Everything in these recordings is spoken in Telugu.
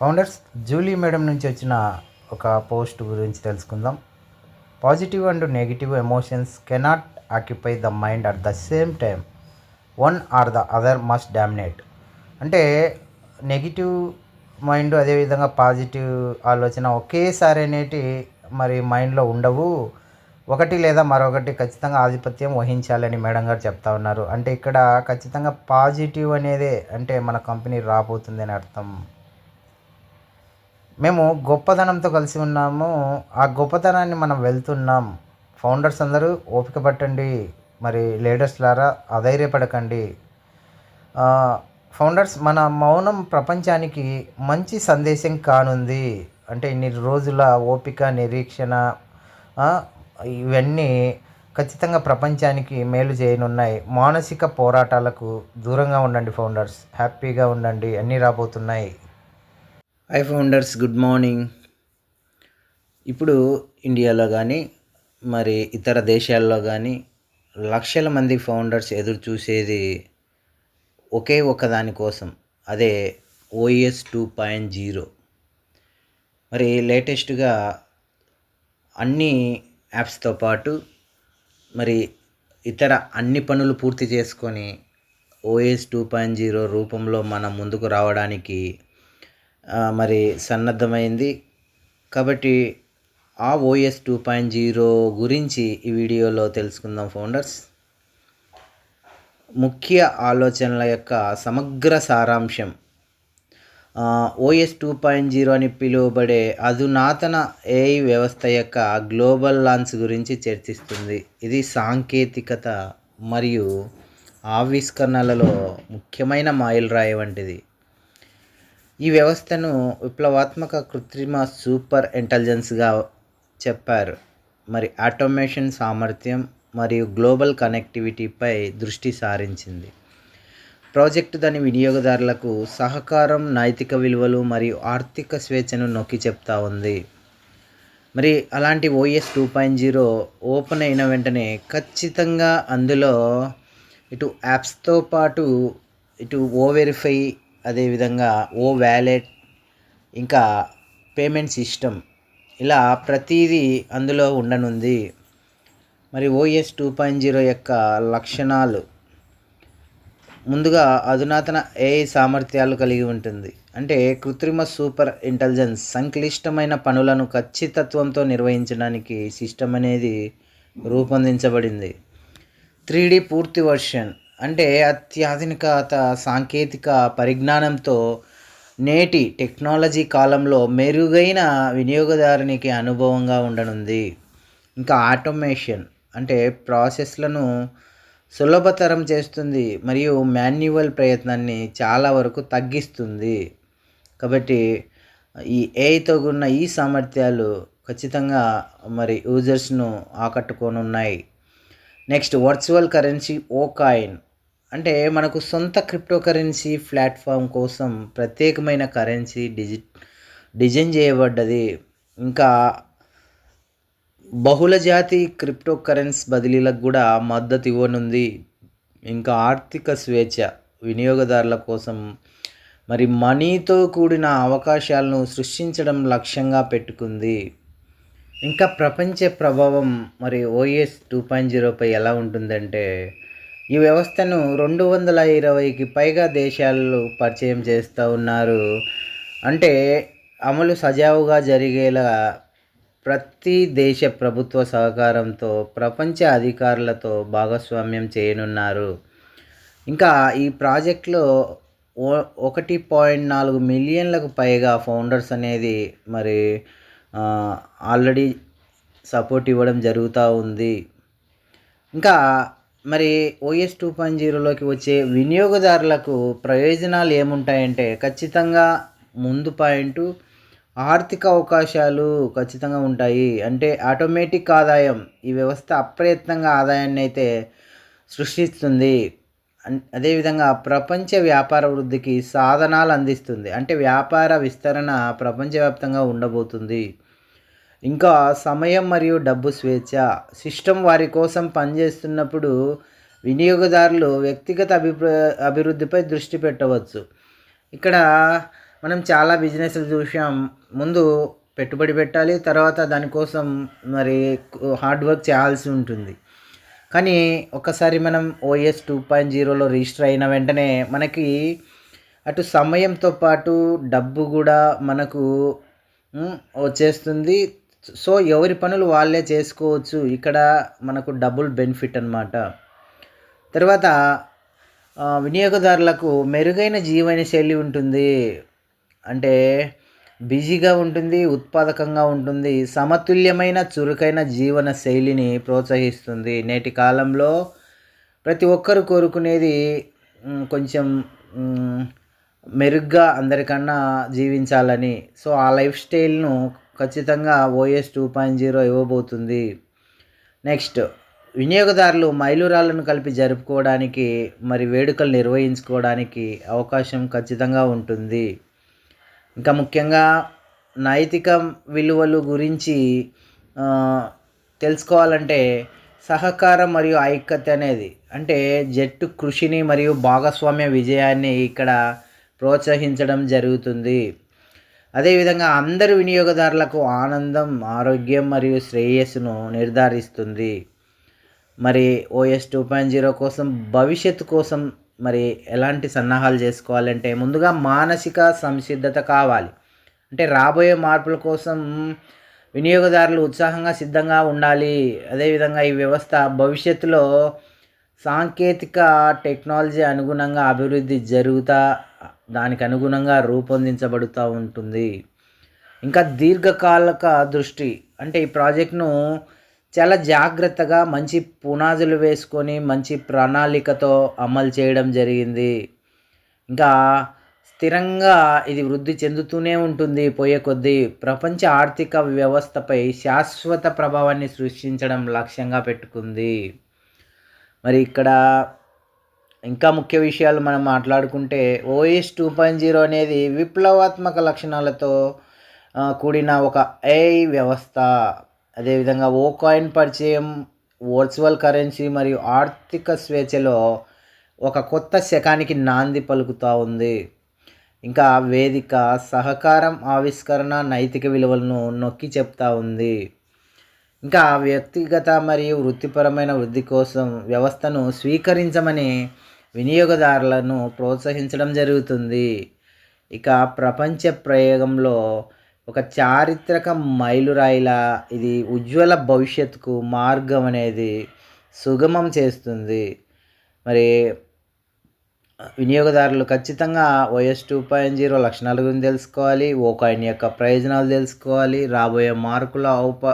ఫౌండర్స్ జూలీ మేడం నుంచి వచ్చిన ఒక పోస్ట్ గురించి తెలుసుకుందాం. Positive and negative emotions cannot occupy the mind at the same time one or the other must dominate. అంటే నెగిటివ్ మైండ్ అదేవిధంగా పాజిటివ్ ఆలోచన ఒకేసారి అనేటి మరి మైండ్లో ఉండవు. ఒకటి లేదా మరొకటి ఖచ్చితంగా ఆధిపత్యం వహించాలని మేడం గారు చెప్తా ఉన్నారు. అంటే ఇక్కడ ఖచ్చితంగా పాజిటివ్ అనేదే అంటే మన కంపెనీ రాబోతుంది అని అర్థం. మేము గొప్పతనంతో కలిసి ఉన్నాము. ఆ గొప్పతనాన్ని మనం వెళ్తున్నాం. ఫౌండర్స్ అందరూ ఓపిక పట్టండి. మరి లీడర్స్ లారా అధైర్యపడకండి. ఫౌండర్స్ మన మౌనం ప్రపంచానికి మంచి సందేశం కానుంది. అంటే ఇన్ని రోజుల ఓపిక నిరీక్షణ ఇవన్నీ ఖచ్చితంగా ప్రపంచానికి మేలు చేయనున్నాయి. మానసిక పోరాటాలకు దూరంగా ఉండండి ఫౌండర్స్. హ్యాపీగా ఉండండి. అన్నీ రాబోతున్నాయి. హై ఫౌండర్స్ గుడ్ మార్నింగ్ ఇప్పుడు ఇండియాలో కానీ మరి ఇతర దేశాల్లో కానీ లక్షల మంది ఫౌండర్స్ ఎదురు చూసేది ఒకే ఒక దానికోసం అదే ఓఎస్ టూ పాయింట్ జీరో మరి లేటెస్ట్గా అన్ని యాప్స్తో పాటు మరి ఇతర అన్ని పనులు పూర్తి చేసుకొని ఓఎస్ టూ పాయింట్ జీరో రూపంలో మనం ముందుకు రావడానికి మరి సన్నద్ధమైంది. కాబట్టి ఆ ఓఎస్ టూ పాయింట్ జీరో గురించి ఈ వీడియోలో తెలుసుకుందాం ఫౌండర్స్. ముఖ్య ఆలోచనల యొక్క సమగ్ర సారాంశం. ఓఎస్ టూ పాయింట్ జీరో అని పిలువబడే అధునాతన ఏఐ వ్యవస్థ యొక్క గ్లోబల్ లాంచ్ గురించి చర్చిస్తుంది. ఇది సాంకేతికత మరియు ఆవిష్కరణలలో ముఖ్యమైన మైలురాయి వంటిది. ఈ వ్యవస్థను విప్లవాత్మక కృత్రిమ సూపర్ ఇంటెలిజెన్స్గా చెప్పారు. మరి ఆటోమేషన్ సామర్థ్యం మరియు గ్లోబల్ కనెక్టివిటీపై దృష్టి సారించింది. ప్రాజెక్టు దాని వినియోగదారులకు సహకారం నైతిక విలువలు మరియు ఆర్థిక స్వేచ్ఛను నొక్కి చెప్తా ఉంది. మరి అలాంటి OS two point zero open అయిన వెంటనే ఖచ్చితంగా అందులో ఇటు యాప్స్తో పాటు ఇటు ఓ వెరిఫై అదేవిధంగా ఓ వ్యాలెట్ ఇంకా పేమెంట్ సిస్టమ్ ఇలా ప్రతిదీ అందులో ఉండనుంది. మరి ఓఎస్ టూ పాయింట్ జీరో యొక్క లక్షణాలు ముందుగా అధునాతన ఏఐ సామర్థ్యాలు కలిగి ఉంటుంది. అంటే కృత్రిమ సూపర్ ఇంటెలిజెన్స్ సంక్లిష్టమైన పనులను ఖచ్చితత్వంతో నిర్వహించడానికి సిస్టమ్ అనేది రూపొందించబడింది. త్రీ డి పూర్తి వర్షన్ అంటే అత్యాధునికత సాంకేతిక పరిజ్ఞానంతో నేటి టెక్నాలజీ కాలంలో మెరుగైన వినియోగదారునికి అనుభవంగా ఉండనుంది. ఇంకా ఆటోమేషన్ అంటే ప్రాసెస్లను సులభతరం చేస్తుంది మరియు మాన్యువల్ ప్రయత్నాన్ని చాలా వరకు తగ్గిస్తుంది. కాబట్టి ఈ ఏఐతో ఉన్న ఈ సామర్థ్యాలు ఖచ్చితంగా మరి యూజర్స్ను ఆకట్టుకోనున్నాయి. Next virtual currency O coin అంటే మనకు సొంత క్రిప్టో కరెన్సీ ప్లాట్ఫామ్ కోసం ప్రత్యేకమైన కరెన్సీ డిజి డిజైన్ చేయబడ్డది. ఇంకా బహుళజాతి క్రిప్టో కరెన్సీ బదిలీలకు కూడా మద్దతు ఇవ్వనుంది. ఇంకా ఆర్థిక స్వేచ్ఛ వినియోగదారుల కోసం మరి మనీతో కూడిన అవకాశాలను సృష్టించడం లక్ష్యంగా పెట్టుకుంది. ఇంకా ప్రపంచ ప్రభావం మరి ఓఎస్ టూ పాయింట్ జీరోపై ఎలా ఉంటుందంటే ఈ వ్యవస్థను రెండు వందల ఇరవైకి పైగా దేశాలు పరిచయం చేస్తూ ఉన్నారు. అంటే అమలు సజావుగా జరిగేలా ప్రతి దేశ ప్రభుత్వ సహకారంతో ప్రపంచ అధికారులతో భాగస్వామ్యం చేయనున్నారు. ఇంకా ఈ ప్రాజెక్ట్లో ఓ ఒకటి పాయింట్ నాలుగు మిలియన్లకు పైగా ఫౌండర్స్ అనేది మరి ఆల్రెడీ సపోర్ట్ ఇవ్వడం జరుగుతూ ఉంది. ఇంకా మరి ఓఎస్ టూ పాయింట్ జీరోలోకి వచ్చే వినియోగదారులకు ప్రయోజనాలు ఏముంటాయంటే ఖచ్చితంగా ముందు పాయింట్ ఆర్థిక అవకాశాలు ఖచ్చితంగా ఉంటాయి. అంటే ఆటోమేటిక్ ఆదాయం ఈ వ్యవస్థ అప్రయత్నంగా ఆదాయాన్ని అయితే సృష్టిస్తుంది. అన్- అదేవిధంగా ప్రపంచ వ్యాపార వృద్ధికి సాధనాలు అందిస్తుంది. అంటే వ్యాపార విస్తరణ ప్రపంచవ్యాప్తంగా ఉండబోతుంది. ఇంకా సమయం మరియు డబ్బు స్వేచ్ఛ. సిస్టమ్ వారి కోసం పనిచేస్తున్నప్పుడు వినియోగదారులు వ్యక్తిగత అభిప్రా అభివృద్ధిపై దృష్టి పెట్టవచ్చు. ఇక్కడ మనం చాలా బిజినెస్లు చూసాం ముందు పెట్టుబడి పెట్టాలి తర్వాత దానికోసం మరి హార్డ్ వర్క్ చేయాల్సి ఉంటుంది. కానీ ఒకసారి మనం ఓఎస్ టూ పాయింట్ జీరోలో రిజిస్టర్ అయిన వెంటనే మనకి అటు సమయంతో పాటు డబ్బు కూడా మనకు వచ్చేస్తుంది. సో ఎవరి పనులు వాళ్ళే చేసుకోవచ్చు. ఇక్కడ మనకు డబుల్ బెనిఫిట్ అనమాట తర్వాత వినియోగదారులకు మెరుగైన జీవన శైలి ఉంటుంది. అంటే బిజీగా ఉంటుంది ఉత్పాదకంగా ఉంటుంది సమతుల్యమైన చురుకైన జీవన శైలిని ప్రోత్సహిస్తుంది. నేటి కాలంలో ప్రతి ఒక్కరు కోరుకునేది కొంచెం మెరుగ్గా అందరికన్నా జీవించాలని. సో ఆ లైఫ్ స్టైల్ను ఖచ్చితంగా ఓఎస్ టూ పాయింట్ జీరో ఇవ్వబోతుంది. నెక్స్ట్ వినియోగదారులు మైలురాళ్ళను కలిపి జరుపుకోవడానికి మరి వేడుకలు నిర్వహించుకోవడానికి అవకాశం ఖచ్చితంగా ఉంటుంది. ఇంకా ముఖ్యంగా నైతిక విలువలు గురించి తెలుసుకోవాలంటే సహకారం మరియు ఐక్యత అనేది అంటే జట్టు కృషిని మరియు భాగస్వామ్య విజయాన్ని ఇక్కడ ప్రోత్సహించడం జరుగుతుంది. అదేవిధంగా అందరు వినియోగదారులకు ఆనందం ఆరోగ్యం మరియు శ్రేయస్సును నిర్ధారిస్తుంది. మరి ఓఎస్ టూ పాయింట్ జీరో కోసం భవిష్యత్తు కోసం మరి ఎలాంటి సన్నాహాలు చేసుకోవాలంటే ముందుగా మానసిక సంసిద్ధత కావాలి. అంటే రాబోయే మార్పుల కోసం వినియోగదారులు ఉత్సాహంగా సిద్ధంగా ఉండాలి. అదేవిధంగా ఈ వ్యవస్థ భవిష్యత్తులో సాంకేతిక టెక్నాలజీ అనుగుణంగా అభివృద్ధి జరుగుతా దానికి అనుగుణంగా రూపొందించబడుతూ ఉంటుంది. ఇంకా దీర్ఘకాలిక దృష్టి అంటే ఈ ప్రాజెక్ట్ను చాలా జాగ్రత్తగా మంచి పునాదులు వేసుకొని మంచి ప్రణాళికతో అమలు చేయడం జరిగింది. ఇంకా స్థిరంగా ఇది వృద్ధి చెందుతూనే ఉంటుంది పోయే కొద్దీ. ప్రపంచ ఆర్థిక వ్యవస్థపై శాశ్వత ప్రభావాన్ని సృష్టించడం లక్ష్యంగా పెట్టుకుంది. మరి ఇక్కడ ఇంకా ముఖ్య విషయాలు మనం మాట్లాడుకుంటే ఓఎస్ టూ పాయింట్ జీరో అనేది విప్లవాత్మక లక్షణాలతో కూడిన ఒక ఏఐ వ్యవస్థ. అదేవిధంగా ఓ కాయిన్ పరిచయం వర్చువల్ కరెన్సీ మరియు ఆర్థిక స్వేచ్ఛలో ఒక కొత్త శకానికి నాంది పలుకుతూ ఉంది. ఇంకా వేదిక సహకారం ఆవిష్కరణ నైతిక విలువలను నొక్కి చెప్తా ఉంది. ఇంకా వ్యక్తిగత మరియు వృత్తిపరమైన వృద్ధి కోసం వ్యవస్థను స్వీకరించమని వినియోగదారులను ప్రోత్సహించడం జరుగుతుంది. ఇక ప్రపంచ ప్రయోగంలో ఒక చారిత్రక మైలురాయిలా ఇది ఉజ్వల భవిష్యత్తుకు మార్గం అనేది సుగమం చేస్తుంది. మరి వినియోగదారులు ఖచ్చితంగా ఓఎస్ టూ పాయింట్ జీరో లక్షణాల గురించి తెలుసుకోవాలి ఓ కాయిన్ యొక్క ప్రయోజనాలు తెలుసుకోవాలి రాబోయే మార్కుల ఔప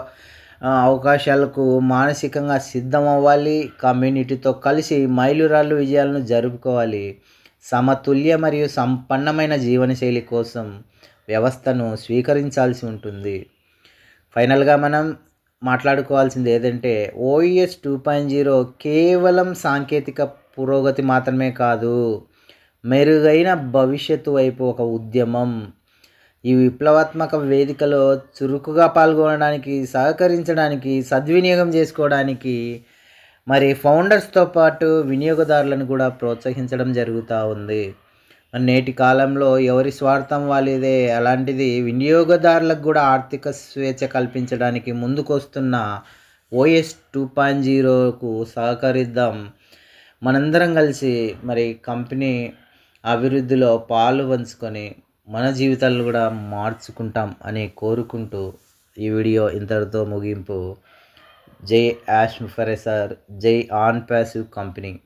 అవకాశాలకు మానసికంగా సిద్ధం అవ్వాలి కమ్యూనిటీతో కలిసి మైలురాళ్ళు విజయాలను జరుపుకోవాలి. సమతుల్య మరియు సంపన్నమైన జీవనశైలి కోసం వ్యవస్థను స్వీకరించాల్సి ఉంటుంది. ఫైనల్గా మనం మాట్లాడుకోవాల్సింది ఏదంటే ఓఈఎస్ టూ పాయింట్ జీరో కేవలం సాంకేతిక పురోగతి మాత్రమే కాదు మెరుగైన భవిష్యత్తు వైపు ఒక ఉద్యమం. ఈ విప్లవాత్మక వేదికలో చురుకుగా పాల్గొనడానికి సహకరించడానికి సద్వినియోగం చేసుకోవడానికి మరి ఫౌండర్స్తో పాటు వినియోగదారులను కూడా ప్రోత్సహించడం జరుగుతూ ఉంది. నేటి కాలంలో ఎవరి స్వార్థం వాళ్ళదే అలాంటిది వినియోగదారులకు కూడా ఆర్థిక స్వేచ్ఛ కల్పించడానికి ముందుకొస్తున్న ఓఎస్ టూ పాయింట్ జీరోకు సహకరిద్దాం. మనందరం కలిసి మరి కంపెనీ అభివృద్ధిలో పాలు పంచుకొని మన జీవితాలను కూడా మార్చుకుంటాం అని కోరుకుంటూ ఈ వీడియో ఇంతటితో ముగింపు. జై యాష్ ఫరెసర్ జై ఆన్ ప్యాసివ్ కంపెనీ.